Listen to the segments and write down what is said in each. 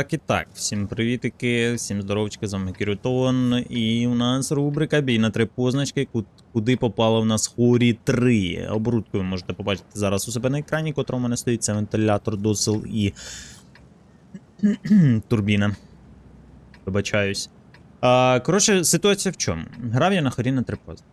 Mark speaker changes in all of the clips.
Speaker 1: Так і так, всім привітики, всім здоровчики, з вами Кірютон. І у нас рубрика Бій на три позначки, куди попало в нас хорі 3. Оборудку ви можете побачити зараз у себе на екрані, котра у мене стоїть, це вентилятор, досил і турбіна. Вибачаюсь. Коротше, ситуація в чому? Грав я на хорі на три позначки.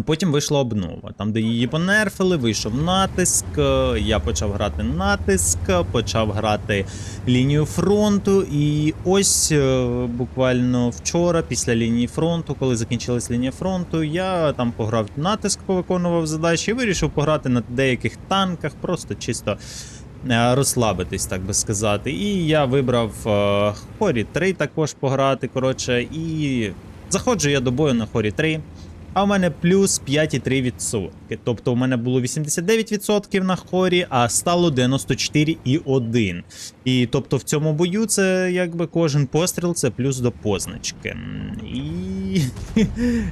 Speaker 1: Потім вийшла обнова, там, де її понерфили, вийшов натиск. е, Я почав грати натиск, почав грати лінію фронту. І ось е, буквально вчора, після лінії фронту, коли закінчилась лінія фронту, я там пограв натиск, повиконував задачі і вирішив пограти на деяких танках, просто чисто. е, Розслабитись, так би сказати. І я вибрав Хорі 3 також пограти. Коротше, і заходжу я до бою на Хорі 3. А у мене плюс 5,3%. Тобто у мене було 89% на хорі, а стало 94,1%. І тобто в цьому бою це якби кожен постріл це плюс до позначки. І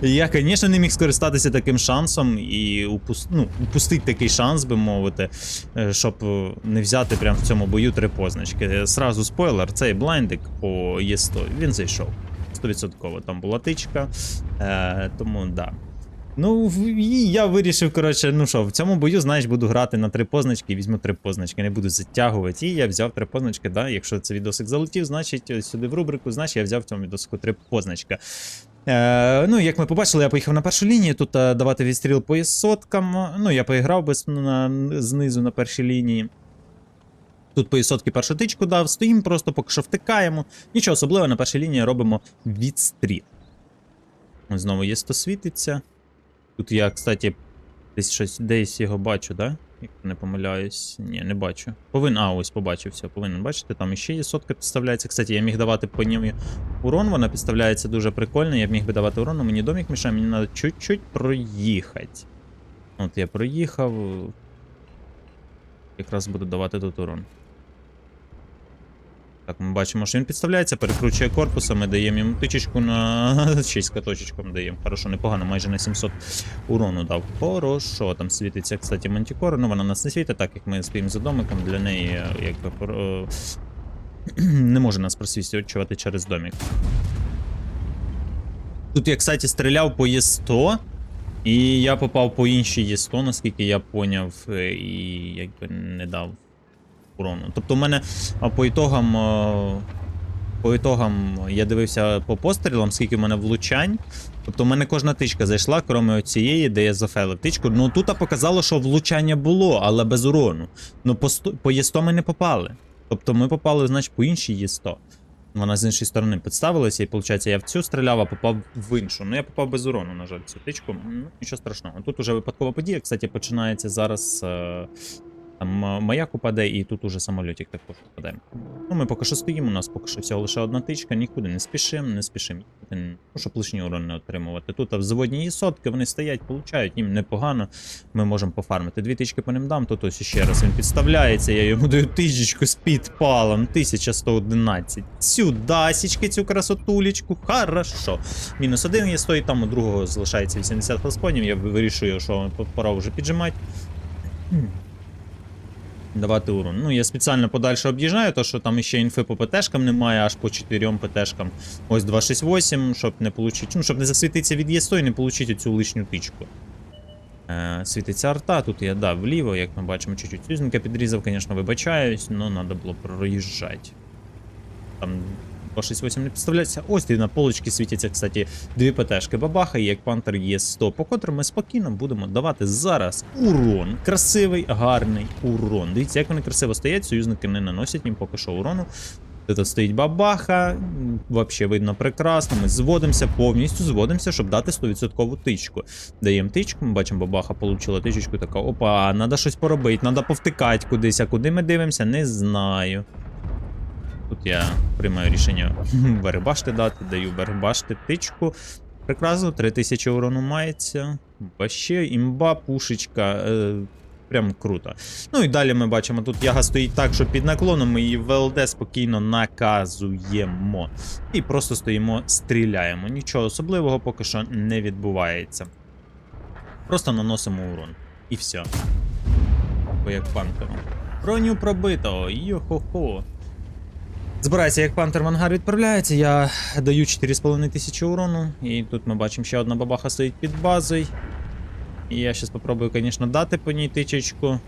Speaker 1: я, звісно, не міг скористатися таким шансом і упус... ну, упустити такий шанс, би мовити, е, щоб е, не взяти прямо в цьому бою три позначки. Сразу спойлер, цей блайндик по Є100, він зайшов. 100% там була тичка. Е, тому да. Ну, я вирішив, коротше, ну що, в цьому бою, знаєш, буду грати на три позначки, візьму три позначки, не буду затягувати. І я взяв три позначки, да. Якщо це відосик залетів, значить сюди в рубрику, значить я взяв в цьому відосику три позначки. Е, ну, як ми побачили, я поїхав на першу лінію. Тут е, давати відстріл по соткам. Ну, я поіграв без на, знизу на першій лінії. Тут по сотки першу тичку дав, стоїмо, просто поки що втикаємо. Нічого особливого, на першій лінії робимо відстріл. Знову є 100 світиться. Тут я, кстати, десь щось десь його бачу, да? Як не помиляюсь. Ні, не бачу. Повинен. А, ось побачив все. Повинен бачити. Там іще є сотка підставляється. Кстати, я міг давати по ньому урон, вона підставляється дуже прикольно. Я міг би давати урон, але мені домік мішає, мені треба чуть-чуть проїхати. От я проїхав. Якраз буду давати тут урон. Так, ми бачимо, що він підставляється, перекручує корпусом, ми даємо йому тичечку на 6 каточечком даємо. Хорошо, непогано, майже на 700 урону дав. Хорошо, там світиться, кстати, мантікора, ну вона нас не світить, так як ми стоїмо за домиком, для неї е, якби е, не може нас просвічувати через домик. Тут я, кстати, стріляв по Є100, і я попав по іншій Є100, наскільки я поняв, е, і якби не дав урону. Тобто, у мене по ітогам. По ітогам я дивився по пострілам, скільки в мене влучань. Тобто, у мене кожна тичка зайшла, крім оцієї, де я зафелив тичку. Ну тут показало, що влучання було, але без урону. Ну по, сто- по Є100 ми не попали. Тобто ми попали, значить, по іншій Є100. Вона з іншої сторони підставилася, і виходить, я в цю стріляв, а попав в іншу. Ну я попав без урону, на жаль, цю тичку. Ну, нічого страшного. Тут уже випадкова подія. Кстати, починається зараз. Е- там маяк упаде, і тут уже самольотик також упаде. Ну, ми поки що стоїмо, у нас поки що всього лише одна тичка, нікуди не спішимо, не спішимо. Ну, щоб лишній урон не отримувати. Тут а в заводні є сотки, вони стоять, получають, їм непогано. Ми можемо пофармити. Дві тички по ним дам, тут ось ще раз він підставляється, я йому даю тичечку з підпалом, 1111. Сюда, січки цю красотулечку, хорошо. Мінус один є стоїть, там у другого залишається 80 хелспонів, я вирішую, що пора вже піджимати. Давати урон. Ну, я спеціально подальше об'їжджаю, то що там ще інфи по ПТшкам немає, аж по 4 ПТшкам. Ось 268, щоб не получити. Ну, щоб не засвітитися від Є100 і не отримати цю лишню тичку. Е, світиться арта, тут я дав вліво, як ми бачимо, чуть-чуть союзника підрізав, звісно, вибачаюсь, але треба було проїжджати. Там 268 не підставляється. Ось на полочці світяться, кстати, дві ПТшки бабаха і як пантер є 100, по котрим ми спокійно будемо давати зараз урон. Красивий, гарний урон. Дивіться, як вони красиво стоять, союзники не наносять їм поки що урону. Тут стоїть бабаха, вообще видно прекрасно. Ми зводимося, повністю зводимося, щоб дати 100% тичку. Даємо тичку, ми бачимо, бабаха отримала тичечку, така, опа, треба щось поробити, треба повтикати кудись, а куди ми дивимося, не знаю. Тут я приймаю рішення бербашти дати, даю бербашти тичку. Прекрасно, 3000 урону мається. Вообще, імба, пушечка. Е, прям круто. Ну і далі ми бачимо, тут яга стоїть так, що під наклоном ми її в ЛД спокійно наказуємо. І просто стоїмо, стріляємо. Нічого особливого поки що не відбувається. Просто наносимо урон. І все. Бо як пантеру. Броню пробито, йо-хо-хо. Збирається, як пантер в ангар відправляється, я даю 4,5 тисячі урону. І тут ми бачимо, ще одна бабаха стоїть під базою. І я зараз спробую, звісно, дати по ній тичечку.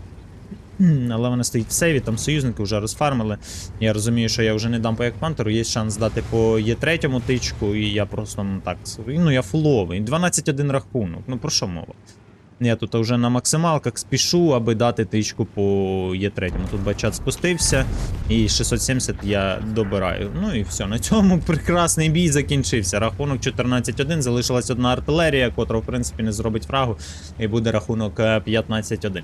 Speaker 1: Але вона стоїть в сейві, там союзники вже розфармили. Я розумію, що я вже не дам по як пантеру, є шанс дати по Є3 тичку, і я просто ну так. Ну я фуловий. 12-1 рахунок. Ну про що мова? Я тут вже на максималках спішу, аби дати тичку по Є3. Тут бачат спустився, і 670 я добираю. Ну і все. На цьому прекрасний бій закінчився. Рахунок 14-1, залишилась одна артилерія, котра, в принципі, не зробить фрагу, і буде рахунок е, 15-1.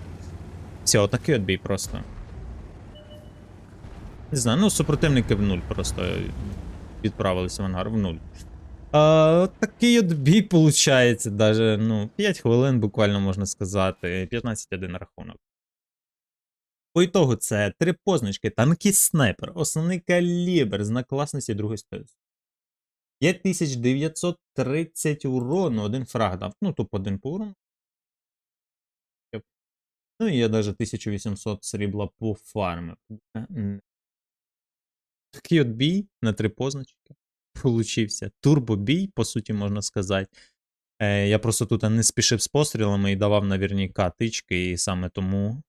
Speaker 1: Все, отакий от бій просто. Не знаю, ну супротивники в нуль просто відправилися в ангар в нуль. А, такий от бій виходить, даже, ну, 5 хвилин буквально можна сказати, 15-1 рахунок. По ітогу це три позначки, танкіст снайпер, основний калібр, знак класності другий стоїть. 5930 урону, один фраг дав. Ну, топ один по урону. Ну і я даже 1800 срібла по фарму. Такий от бій на три позначки получився. Турбобій, по суті, можна сказати. Е, я просто тут не спішив з пострілами і давав наверняка тички, і саме тому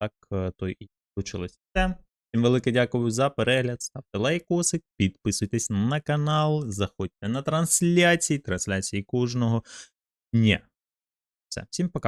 Speaker 1: так е, то і вийшло. Все. Всім велике дякую за перегляд. Ставте лайкосик, підписуйтесь на канал, заходьте на трансляції, трансляції кожного дня. Все, всім пока.